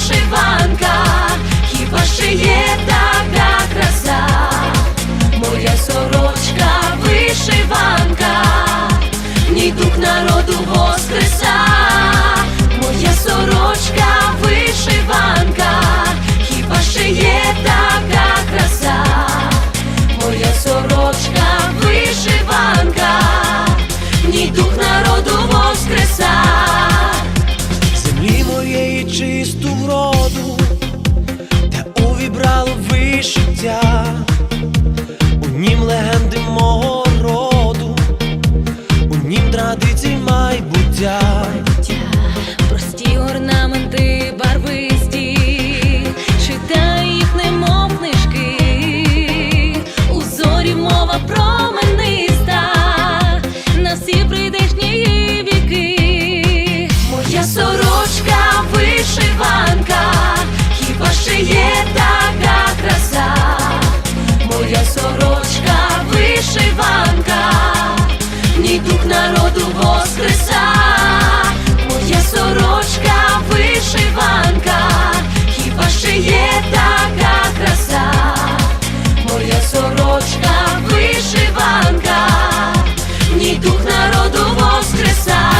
вишиванка, хіба ще є така краса? Моя сорочка вишиванка, в ній дух народу воскреса. Вишиття, у нім легенди мого роду, у нім традицій майбуття. Прості орнаменти барвисті, читай їх, немов книжки, у зорі мова промениста, на всі прийдешні віки. Моя сорочка вишиванка, народу воскреса.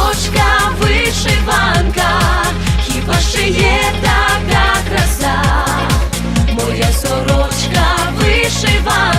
вишивати.